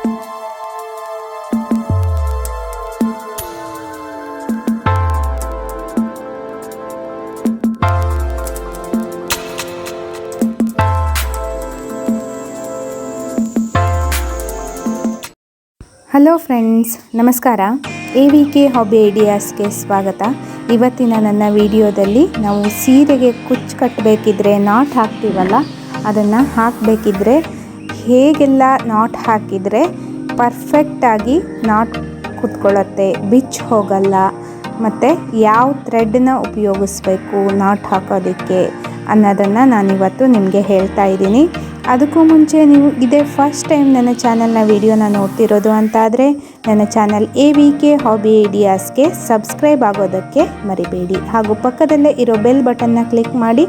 Hello friends, ನಮಸ್ಕಾರ. A V K hobby ಐಡಿಯಾಸ್ಗೆ ಸ್ವಾಗತ. ಇವತ್ತಿನ ನನ್ನ ವಿಡಿಯೋದಲ್ಲಿ ನಾವು ಸೀರೆಗೆ ಕುಚ್ಚು ಕಟ್ಟಬೇಕಿದ್ರೆ ನಾಟ್ ಹಾಕ್ತೀವಲ್ಲ, ಅದನ್ನು ಹಾಕಬೇಕಿದ್ರೆ ಹೇಗೆಲ್ಲ ನಾಟ್ ಹಾಕಿದರೆ ಪರ್ಫೆಕ್ಟಾಗಿ ನಾಟ್ ಕುತ್ಕೊಳ್ಳುತ್ತೆ? ಬಿಚ್ಚಿ ಹೋಗಲ್ಲ. ಮತ್ತು ಯಾವ ಥ್ರೆಡ್ನ ಉಪಯೋಗಿಸ್ಬೇಕು ನಾಟ್ ಹಾಕೋದಕ್ಕೆ ಅನ್ನೋದನ್ನು ನಾನಿವತ್ತು ನಿಮಗೆ ಹೇಳ್ತಾ ಇದ್ದೀನಿ. ಅದಕ್ಕೂ ಮುಂಚೆ ನೀವು ಇದೇ ಫಸ್ಟ್ ಟೈಮ್ ನನ್ನ ಚಾನಲ್ನ ವಿಡಿಯೋನ ನೋಡ್ತಿರೋದು ಅಂತಾದರೆ ನನ್ನ channel A V K hobby ಐಡಿಯಾಸ್ಗೆ subscribe ಆಗೋದಕ್ಕೆ ಮರಿಬೇಡಿ. ಹಾಗೂ ಪಕ್ಕದಲ್ಲೇ ಇರೋ ಬೆಲ್ ಬಟನ್ನ ಕ್ಲಿಕ್ ಮಾಡಿ.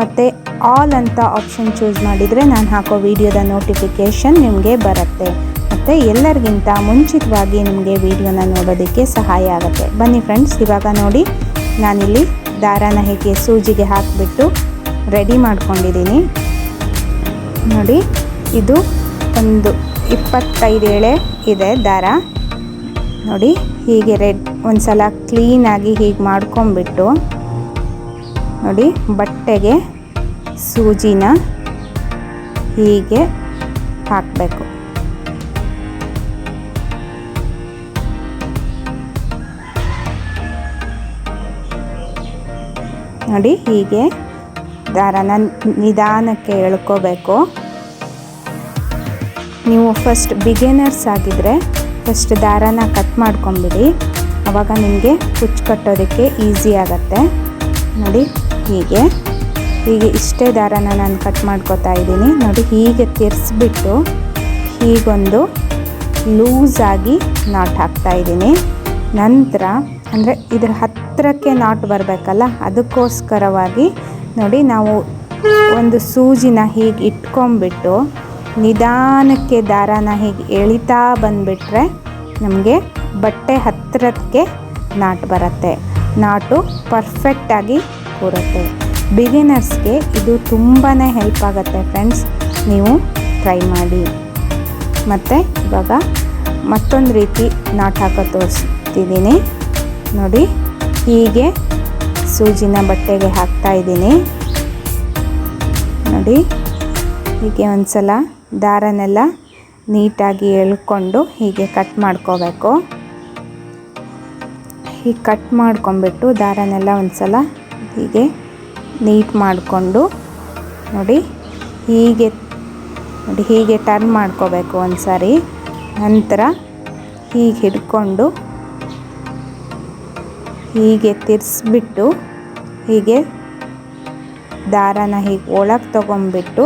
ಮತ್ತು ಆಲ್ ಅಂತ ಆಪ್ಷನ್ ಚೂಸ್ ಮಾಡಿದರೆ ನಾನು ಹಾಕೋ ವಿಡಿಯೋದ ನೋಟಿಫಿಕೇಷನ್ ನಿಮಗೆ ಬರುತ್ತೆ. ಮತ್ತು ಎಲ್ಲರಿಗಿಂತ ಮುಂಚಿತವಾಗಿ ನಿಮಗೆ ವಿಡಿಯೋನ ನೋಡೋದಕ್ಕೆ ಸಹಾಯ ಆಗುತ್ತೆ. ಬನ್ನಿ ಫ್ರೆಂಡ್ಸ್ ಇವಾಗ ನೋಡಿ, ನಾನಿಲ್ಲಿ ದಾರಾನ ಹೇಗೆ ಸೂಜಿಗೆ ಹಾಕಿಬಿಟ್ಟು ರೆಡಿ ಮಾಡ್ಕೊಂಡಿದ್ದೀನಿ. ನೋಡಿ, ಇದು ಒಂದು ಇಪ್ಪತ್ತೈದು ಎಳೆ ಇದೆ ದಾರ. ನೋಡಿ, ಹೀಗೆ ರೆಡ್ ಒಂದು ಸಲ ಕ್ಲೀನಾಗಿ ಹೀಗೆ ಮಾಡ್ಕೊಂಬಿಟ್ಟು ನೋಡಿ, ಬಟ್ಟೆಗೆ ಸೂಜಿನ ಹೀಗೆ ಹಾಕಬೇಕು. ನೋಡಿ ಹೀಗೆ ದಾರನ ನಿಧಾನಕ್ಕೆ ಎಳ್ಕೋಬೇಕು. ನೀವು ಫಸ್ಟ್ ಬಿಗಿನರ್ಸ್ ಆಗಿದ್ರೆ ಫಸ್ಟ್ ದಾರನ ಕಟ್ ಮಾಡ್ಕೊಂಬಿಡಿ. ಅವಾಗ ನಿಮಗೆ ಕುಚ್ಚು ಕಟ್ಟೋದಕ್ಕೆ ಈಸಿ ಆಗುತ್ತೆ. ನೋಡಿ ಹೀಗೆ. ಹೀಗೆ ಇಷ್ಟೇ ದಾರನ ನಾನು ಕಟ್ ಮಾಡ್ಕೋತಾ ಇದ್ದೀನಿ. ನೋಡಿ, ಹೀಗೆ ತಿರ್ಸ್ಬಿಟ್ಟು ಹೀಗೊಂದು ಲೂಸಾಗಿ ನಾಟ್ ಹಾಕ್ತಾ ಇದ್ದೀನಿ. ನಂತರ, ಅಂದರೆ ಇದ್ರ ಹತ್ತಿರಕ್ಕೆ ನಾಟ್ ಬರಬೇಕಲ್ಲ, ಅದಕ್ಕೋಸ್ಕರವಾಗಿ ನೋಡಿ, ನಾವು ಒಂದು ಸೂಜಿನ ಹೀಗೆ ಇಟ್ಕೊಂಬಿಟ್ಟು ನಿಧಾನಕ್ಕೆ ದಾರಾನ ಹೀಗೆ ಎಳಿತಾ ಬಂದುಬಿಟ್ರೆ ನಮಗೆ ಬಟ್ಟೆ ಹತ್ತಿರಕ್ಕೆ ನಾಟ್ ಬರುತ್ತೆ. ನಾಟು ಪರ್ಫೆಕ್ಟಾಗಿ ಕೂರುತ್ತೆ. ಬಿಗಿನರ್ಸ್ಗೆ ಇದು ತುಂಬಾ ಹೆಲ್ಪ್ ಆಗುತ್ತೆ ಫ್ರೆಂಡ್ಸ್ ನೀವು ಟ್ರೈ ಮಾಡಿ. ಮತ್ತು ಇವಾಗ ಮತ್ತೊಂದು ರೀತಿ ನಾಟ್ ಹಾಕೋ ತೋರಿಸ್ತಿದ್ದೀನಿ. ನೋಡಿ, ಹೀಗೆ ಸೂಜಿನ ಬಟ್ಟೆಗೆ ಹಾಕ್ತಾ ಇದ್ದೀನಿ. ನೋಡಿ, ಹೀಗೆ ಒಂದು ಸಲ ದಾರನೆಲ್ಲ ನೀಟಾಗಿ ಎಳ್ಕೊಂಡು ಹೀಗೆ ಕಟ್ ಮಾಡ್ಕೋಬೇಕು. ಹೀಗೆ ಕಟ್ ಮಾಡ್ಕೊಂಬಿಟ್ಟು ದಾರನೆಲ್ಲ ಒಂದು ಸಲ ಹೀಗೆ ನೀಟ್ ಮಾಡಿಕೊಂಡು ನೋಡಿ ಹೀಗೆ ನೋಡಿ ಹೀಗೆ ಟರ್ನ್ ಮಾಡ್ಕೋಬೇಕು ಒಂದು ಸಾರಿ ನಂತರ ಹೀಗೆ ಹಿಡ್ಕೊಂಡು ಹೀಗೆ ತಿರ್ಸ್ಬಿಟ್ಟು ಹೀಗೆ ದಾರನ ಹೀಗೆ ಒಳಗೆ ತೊಗೊಂಬಿಟ್ಟು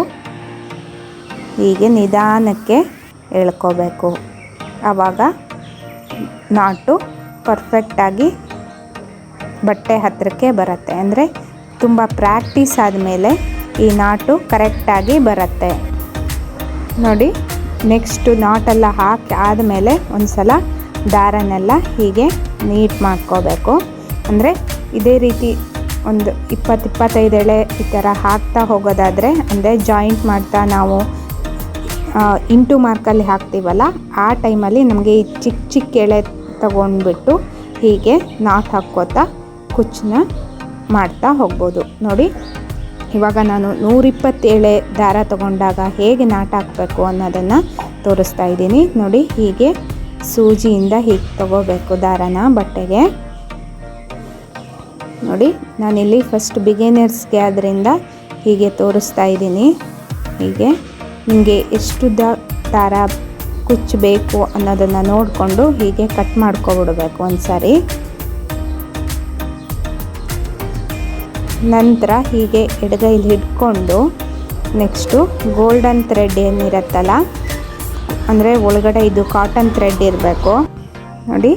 ಹೀಗೆ ನಿಧಾನಕ್ಕೆ ಎಳ್ಕೋಬೇಕು. ಆವಾಗ ನಾಟು ಪರ್ಫೆಕ್ಟಾಗಿ ಬಟ್ಟೆ ಹತ್ತಿರಕ್ಕೆ ಬರುತ್ತೆ. ಅಂದರೆ ತುಂಬ ಪ್ರಾಕ್ಟೀಸ್ ಆದಮೇಲೆ ಈ ನಾಟು ಕರೆಕ್ಟಾಗಿ ಬರುತ್ತೆ. ನೋಡಿ, ನೆಕ್ಸ್ಟು ನಾಟೆಲ್ಲ ಹಾಕಿ ಆದಮೇಲೆ ಒಂದು ಸಲ ದಾರನೆಲ್ಲ ಹೀಗೆ ನೀಟ್ ಮಾಡ್ಕೋಬೇಕು. ಅಂದರೆ ಇದೇ ರೀತಿ ಒಂದು ಇಪ್ಪತ್ತು ಇಪ್ಪತ್ತೈದು ಎಳೆ ಈ ಥರ ಹಾಕ್ತಾ ಹೋಗೋದಾದರೆ, ಅಂದರೆ ಜಾಯಿಂಟ್ ಮಾಡ್ತಾ ನಾವು ಇಂಟು ಮಾರ್ಕಲ್ಲಿ ಹಾಕ್ತೀವಲ್ಲ, ಆ ಟೈಮಲ್ಲಿ ನಮಗೆ ಈ ಚಿಕ್ಕ ಚಿಕ್ಕ ಎಳೆ ತಗೊಂಡ್ಬಿಟ್ಟು ಹೀಗೆ ನಾಟ್ ಹಾಕ್ಕೋತಾ ಕುಚ್ಚನ್ನ ಮಾಡ್ತಾ ಹೋಗ್ಬೋದು. ನೋಡಿ, ಇವಾಗ ನಾನು ನೂರಿಪ್ಪತ್ತೇಳೆ ದಾರ ತಗೊಂಡಾಗ ಹೇಗೆ ನಾಟ ಹಾಕಬೇಕು ಅನ್ನೋದನ್ನು ತೋರಿಸ್ತಾ ಇದ್ದೀನಿ. ನೋಡಿ, ಹೀಗೆ ಸೂಜಿಯಿಂದ ಹೀಗೆ ತಗೋಬೇಕು ದಾರನ, ಬಟ್ಟೆಗೆ. ನೋಡಿ, ನಾನಿಲ್ಲಿ ಫಸ್ಟ್ ಬಿಗಿನರ್ಸ್ಗೆ ಆದ್ದರಿಂದ ಹೀಗೆ ತೋರಿಸ್ತಾ ಇದ್ದೀನಿ. ಹೀಗೆ ನಿಮಗೆ ಎಷ್ಟು ದಾರ ಕುಚ್ಚಬೇಕು ಅನ್ನೋದನ್ನು ನೋಡಿಕೊಂಡು ಹೀಗೆ ಕಟ್ ಮಾಡ್ಕೊಬಿಡ್ಬೇಕು ಒಂದು ಸಾರಿ ನಂತರ ಹೀಗೆ ಎಡಗೈಲಿ ಹಿಡ್ಕೊಂಡು ನೆಕ್ಸ್ಟು ಗೋಲ್ಡನ್ ಥ್ರೆಡ್ ಏನಿರುತ್ತಲ್ಲ, ಅಂದರೆ ಒಳಗಡೆ ಇದು ಕಾಟನ್ ಥ್ರೆಡ್ ಇರಬೇಕು. ನೋಡಿ.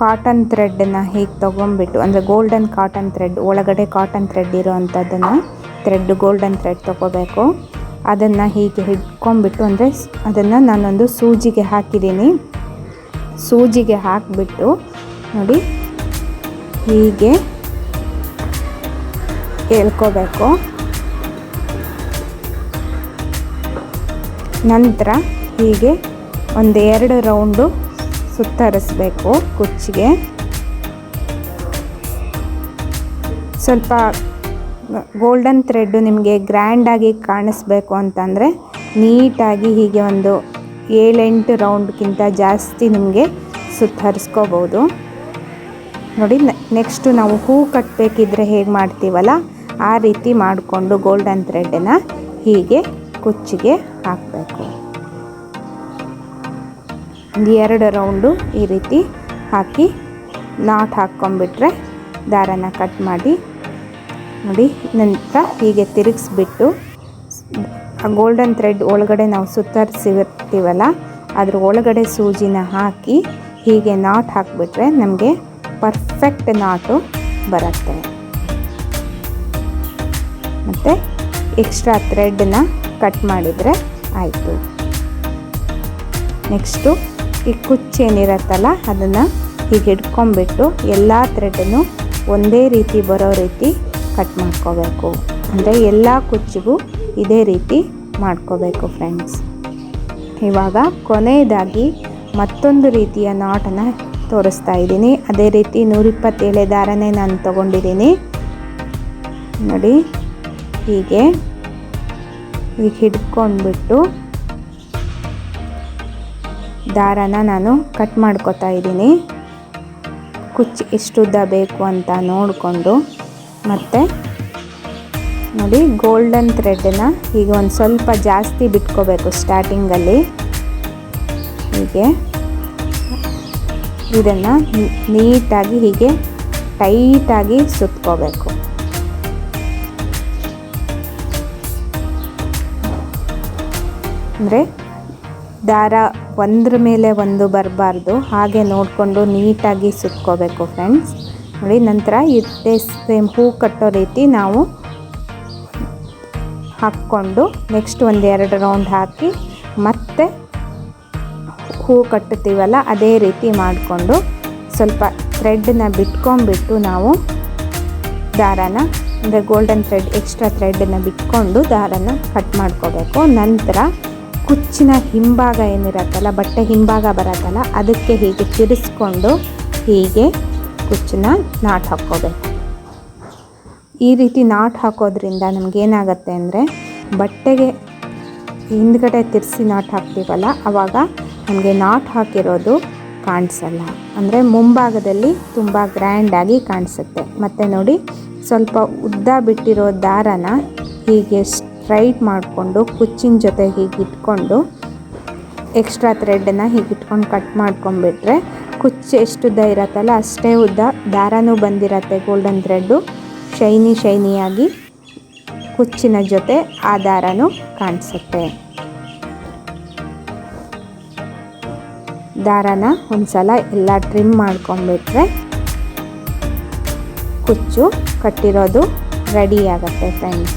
ಕಾಟನ್ ಥ್ರೆಡ್ಡನ್ನು ಹೀಗೆ ತೊಗೊಂಬಿಟ್ಟು, ಅಂದರೆ ಗೋಲ್ಡನ್ ಕಾಟನ್ ಥ್ರೆಡ್, ಒಳಗಡೆ ಕಾಟನ್ ಥ್ರೆಡ್ ಇರೋ ಅಂಥದ್ದನ್ನು ಥ್ರೆಡ್, ಗೋಲ್ಡನ್ ಥ್ರೆಡ್ ತೊಗೋಬೇಕು. ಅದನ್ನು ಹೀಗೆ ಹಿಡ್ಕೊಂಬಿಟ್ಟು ಅಂದರೆ ಅದನ್ನು ನಾನೊಂದು ಸೂಜಿಗೆ ಹಾಕಿದ್ದೀನಿ. ಸೂಜಿಗೆ ಹಾಕಿಬಿಟ್ಟು, ನೋಡಿ. ಹೀಗೆ ಹೇಳ್ಕೋಬೇಕು. ನಂತರ ಹೀಗೆ ಒಂದು ಎರಡು ರೌಂಡು ಸುತ್ತರಿಸ್ಬೇಕು ಕುಚ್ಚಿಗೆ. ಸ್ವಲ್ಪ ಗೋಲ್ಡನ್ ಥ್ರೆಡ್ಡು ನಿಮಗೆ ಗ್ರ್ಯಾಂಡಾಗಿ ಕಾಣಿಸ್ಬೇಕು ಅಂತಂದರೆ ನೀಟಾಗಿ ಹೀಗೆ ಒಂದು ಏಳೆಂಟು ರೌಂಡ್ಗಿಂತ ಜಾಸ್ತಿ ನಿಮಗೆ ಸುತ್ತರಿಸ್ಕೋಬೋದು. ನೋಡಿ ನೆಕ್ಸ್ಟು ನಾವು ಹೂ ಕಟ್ಟಬೇಕಿದ್ರೆ ಹೇಗೆ ಮಾಡ್ತೀವಲ್ಲ, ಆ ರೀತಿ ಮಾಡಿಕೊಂಡು ಗೋಲ್ಡನ್ ಥ್ರೆಡ್ಡನ್ನು ಹೀಗೆ ಕುಚ್ಚಿಗೆ ಹಾಕಬೇಕು. ಒಂದು ಎರಡು ರೌಂಡು ಈ ರೀತಿ ಹಾಕಿ ನಾಟ್ ಹಾಕ್ಕೊಂಬಿಟ್ರೆ ದಾರನ ಕಟ್ ಮಾಡಿ, ನೋಡಿ, ನಂತರ ಹೀಗೆ ತಿರುಗಿಸ್ಬಿಟ್ಟು ಆ ಗೋಲ್ಡನ್ ಥ್ರೆಡ್ ಒಳಗಡೆ ನಾವು ಸುತ್ತರಿಸಿರ್ತೀವಲ್ಲ, ಅದ್ರ ಒಳಗಡೆ ಸೂಜಿನ ಹಾಕಿ ಹೀಗೆ ನಾಟ್ ಹಾಕಿಬಿಟ್ರೆ ನಮಗೆ ಪರ್ಫೆಕ್ಟ್ ನಾಟು ಬರುತ್ತೆ. ಮತ್ತು ಎಕ್ಸ್ಟ್ರಾ ಥ್ರೆಡ್ನ ಕಟ್ ಮಾಡಿದರೆ ಆಯಿತು. ನೆಕ್ಸ್ಟು ಈ ಕುಚ್ಚೇನಿರತ್ತಲ್ಲ ಅದನ್ನು ಹೀಗೆ ಹಿಡ್ಕೊಂಬಿಟ್ಟು ಎಲ್ಲ ಥ್ರೆಡನ್ನು ಒಂದೇ ರೀತಿ ಬರೋ ರೀತಿ ಕಟ್ ಮಾಡ್ಕೋಬೇಕು. ಅಂದರೆ ಎಲ್ಲ ಕುಚ್ಚಿಗೂ ಇದೇ ರೀತಿ ಮಾಡ್ಕೋಬೇಕು ಫ್ರೆಂಡ್ಸ್ ಇವಾಗ ಕೊನೆಯದಾಗಿ ಮತ್ತೊಂದು ರೀತಿಯ ನಾಟನ್ನು ತೋರಿಸ್ತಾ ಇದ್ದೀನಿ. ಅದೇ ರೀತಿ ನೂರಿಪ್ಪತ್ತೇಳೆ ದಾರನೇ ನಾನು ತೊಗೊಂಡಿದ್ದೀನಿ. ನೋಡಿ, ಹೀಗೆ. ಈಗ ಹಿಡ್ಕೊಂಡ್ಬಿಟ್ಟು ದಾರನ ನಾನು ಕಟ್ ಮಾಡ್ಕೋತಾ ಇದ್ದೀನಿ. ಕುಚ್ಚು ಎಷ್ಟುದ್ದ ಬೇಕು ಅಂತ ನೋಡಿಕೊಂಡು. ಮತ್ತು ನೋಡಿ ಗೋಲ್ಡನ್ ಥ್ರೆಡ್ನ ಈಗ ಒಂದು ಸ್ವಲ್ಪ ಜಾಸ್ತಿ ಬಿಟ್ಕೋಬೇಕು ಸ್ಟಾರ್ಟಿಂಗಲ್ಲಿ ಹೀಗೆ. ಇದನ್ನು ನೀಟಾಗಿ ಹೀಗೆ ಟೈಟಾಗಿ ಸುತ್ಕೋಬೇಕು. ಅಂದರೆ ದಾರ ಒಂದ್ರ ಮೇಲೆ ಒಂದು ಬರಬಾರ್ದು, ಹಾಗೆ ನೋಡಿಕೊಂಡು ನೀಟಾಗಿ ಸುತ್ಕೋಬೇಕು ಫ್ರೆಂಡ್ಸ್. ನೋಡಿ, ನಂತರ ಇದೇ ಸೇಮ್ ಹೂ ಕಟ್ಟೋ ರೀತಿ ನಾವು ಹಾಕ್ಕೊಂಡು ನೆಕ್ಸ್ಟ್ ಒಂದು ಎರಡು ರೌಂಡ್ ಹಾಕಿ ಮತ್ತೆ ಹೂ ಕಟ್ಟುತ್ತೀವಲ್ಲ, ಅದೇ ರೀತಿ ಮಾಡಿಕೊಂಡು ಸ್ವಲ್ಪ ಥ್ರೆಡ್ನ ಬಿಟ್ಕೊಂಡ್ಬಿಟ್ಟು ನಾವು ದಾರಾನ, ಅಂದರೆ ಗೋಲ್ಡನ್ ಥ್ರೆಡ್ ಎಕ್ಸ್ಟ್ರಾ ಥ್ರೆಡ್ನ ಬಿಟ್ಕೊಂಡು ದಾರನ ಕಟ್ ಮಾಡ್ಕೋಬೇಕು. ನಂತರ ಕುಚ್ಚಿನ ಹಿಂಭಾಗ ಏನಿರತ್ತಲ್ಲ, ಬಟ್ಟೆ ಹಿಂಭಾಗ ಬರತ್ತಲ್ಲ, ಅದಕ್ಕೆ ಹೀಗೆ ತಿರುಸ್ಕೊಂಡು ಹೀಗೆ ಕುಚ್ಚನ್ನ ನಾಟ್ ಹಾಕ್ಕೋಬೇಕು. ಈ ರೀತಿ ನಾಟ್ ಹಾಕೋದ್ರಿಂದ ನಮಗೇನಾಗತ್ತೆ ಅಂದರೆ ಬಟ್ಟೆಗೆ ಹಿಂದ್ಗಡೆ ತಿರ್ಸಿ ನಾಟ್ ಹಾಕ್ತೀವಲ್ಲ ಆವಾಗ ನಮಗೆ ನಾಟ್ ಹಾಕಿರೋದು ಕಾಣಿಸಲ್ಲ. ಅಂದರೆ ಮುಂಭಾಗದಲ್ಲಿ ತುಂಬ ಗ್ರ್ಯಾಂಡಾಗಿ ಕಾಣಿಸುತ್ತೆ. ಮತ್ತು ನೋಡಿ, ಸ್ವಲ್ಪ ಉದ್ದ ಬಿಟ್ಟಿರೋ ದಾರನ ಹೀಗೆ ಸ್ಟ್ರೈಟ್ ಮಾಡಿಕೊಂಡು, ಕುಚ್ಚಿನ ಜೊತೆ ಹೀಗೆ ಇಟ್ಕೊಂಡು ಎಕ್ಸ್ಟ್ರಾ ಥ್ರೆಡನ್ನು ಹೀಗೆ ಇಟ್ಕೊಂಡು ಕಟ್ ಮಾಡ್ಕೊಂಡ್ಬಿಟ್ರೆ, ಕುಚ್ಚು ಎಷ್ಟು ಉದ್ದ ಇರತ್ತಲ್ಲ, ಅಷ್ಟೇ ಉದ್ದ ದಾರನೂ ಬಂದಿರತ್ತೆ ಗೋಲ್ಡನ್ ಥ್ರೆಡ್ಡು ಶೈನಿ ಶೈನಿಯಾಗಿ ಕುಚ್ಚಿನ ಜೊತೆ ಆ ದಾರನೂ ಕಾಣಿಸುತ್ತೆ. ದಾರನ ಒಂದ್ಸಲ ಎಲ್ಲ ಟ್ರಿಮ್ ಮಾಡ್ಕೊಂಡ್ಬಿಟ್ರೆ ಕುಚ್ಚು ಕಟ್ಟಿರೋದು ರೆಡಿ ಆಗುತ್ತೆ ಫ್ರೆಂಡ್ಸ್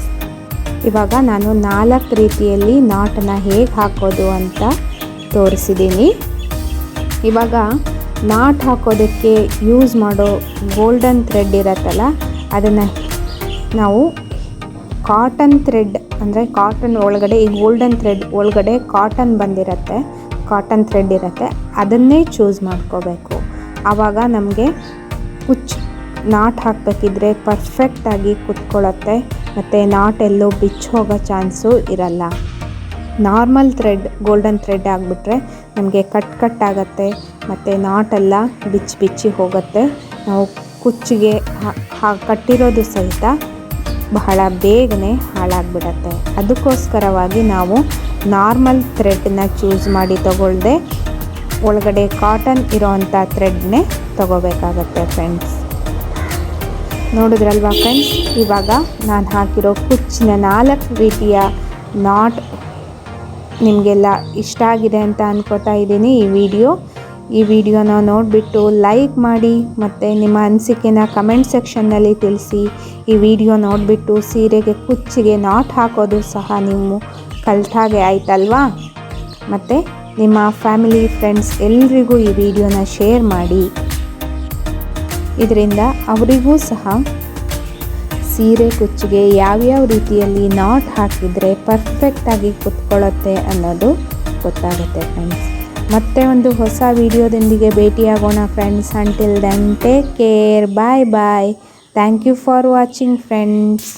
ಇವಾಗ ನಾನು ನಾಲ್ಕು ರೀತಿಯಲ್ಲಿ ನಾಟನ್ನು ಹೇಗೆ ಹಾಕೋದು ಅಂತ ತೋರಿಸಿದ್ದೀನಿ ಇವಾಗ ನಾಟ್ ಹಾಕೋದಕ್ಕೆ ಯೂಸ್ ಮಾಡೋ ಗೋಲ್ಡನ್ ಥ್ರೆಡ್ ಇರತ್ತಲ್ಲ, ಅದನ್ನು ನಾವು ಕಾಟನ್ ಥ್ರೆಡ್ ಅಂದರೆ ಕಾಟನ್ ಒಳಗಡೆ ಈ ಗೋಲ್ಡನ್ ಥ್ರೆಡ್ ಒಳಗಡೆ ಕಾಟನ್ ಬಂದಿರತ್ತೆ. ಕಾಟನ್ ಥ್ರೆಡ್ ಇರುತ್ತೆ, ಅದನ್ನೇ ಚೂಸ್ ಮಾಡ್ಕೋಬೇಕು. ಆವಾಗ ನಮಗೆ ಕುಚ್ ನಾಟ್ ಹಾಕಬೇಕಿದ್ರೆ ಪರ್ಫೆಕ್ಟಾಗಿ ಕುತ್ಕೊಳ್ಳುತ್ತೆ ಮತ್ತು ನಾಟ್ ಎಲ್ಲೋ ಬಿಚ್ಚಿ ಹೋಗೋ ಚಾನ್ಸು ಇರಲ್ಲ. ನಾರ್ಮಲ್ ಥ್ರೆಡ್ ಗೋಲ್ಡನ್ ಥ್ರೆಡ್ ಆಗಿಬಿಟ್ರೆ ನಮಗೆ ಕಟ್ ಕಟ್ ಆಗುತ್ತೆ, ಮತ್ತು ನಾಟೆಲ್ಲ ಬಿಚ್ಚಿ ಬಿಚ್ಚಿ ಹೋಗುತ್ತೆ. ನಾವು ಕುಚ್ಚಿಗೆ ಕಟ್ಟಿರೋದು ಸಹಿತ ಬಹಳ ಬೇಗನೆ ಹಾಳಾಗ್ಬಿಡತ್ತೆ. ಅದಕ್ಕೋಸ್ಕರವಾಗಿ ನಾವು ನಾರ್ಮಲ್ ಥ್ರೆಡ್ನ ಚೂಸ್ ಮಾಡಿ ತಗೊಳ್ಳದೆ ಒಳಗಡೆ ಕಾಟನ್ ಇರೋವಂಥ ಥ್ರೆಡ್ನೇ ತಗೋಬೇಕಾಗತ್ತೆ ಫ್ರೆಂಡ್ಸ್ ನೋಡಿದ್ರಲ್ವಾ ಫ್ರೆಂಡ್ಸ್ ಇವಾಗ ನಾನು ಹಾಕಿರೋ ಕುಚ್ಚಿನ ನಾಲ್ಕು ರೀತಿಯ ನಾಟ್ ನಿಮಗೆಲ್ಲ ಇಷ್ಟ ಆಗಿದೆ ಅಂತ ಅನ್ಕೋತಾ ಇದ್ದೀನಿ ಈ ವಿಡಿಯೋ ಈ ವಿಡಿಯೋನ ನೋಡಿಬಿಟ್ಟು ಲೈಕ್ ಮಾಡಿ ಮತ್ತು ನಿಮ್ಮ ಅನಿಸಿಕೆನ ಕಮೆಂಟ್ ಸೆಕ್ಷನ್ನಲ್ಲಿ ತಿಳಿಸಿ. ಈ ವಿಡಿಯೋ ನೋಡಿಬಿಟ್ಟು ಸೀರೆಗೆ ಕುಚ್ಚಿಗೆ ನಾಟ್ ಹಾಕೋದು ಸಹ ನೀವು ಕಲ್ತಾಗೆ ಆಯ್ತಲ್ವಾ? ಮತ್ತು ನಿಮ್ಮ ಫ್ಯಾಮಿಲಿ, ಫ್ರೆಂಡ್ಸ್ ಎಲ್ರಿಗೂ ಈ ವಿಡಿಯೋನ ಶೇರ್ ಮಾಡಿ. ಇದರಿಂದ ಅವರಿಗೂ ಸಹ ಸೀರೆ ಕುಚ್ಚಿಗೆ ಯಾವ್ಯಾವ ರೀತಿಯಲ್ಲಿ ನಾಟ್ ಹಾಕಿದರೆ ಪರ್ಫೆಕ್ಟಾಗಿ ಕುತ್ಕೊಳ್ಳುತ್ತೆ ಅನ್ನೋದು ಗೊತ್ತಾಗುತ್ತೆ ಫ್ರೆಂಡ್ಸ್ ಮತ್ತೆ ಒಂದು ಹೊಸ ವಿಡಿಯೋದೊಂದಿಗೆ ಭೇಟಿಯಾಗೋಣ friends until then take care bye bye thank you for watching friends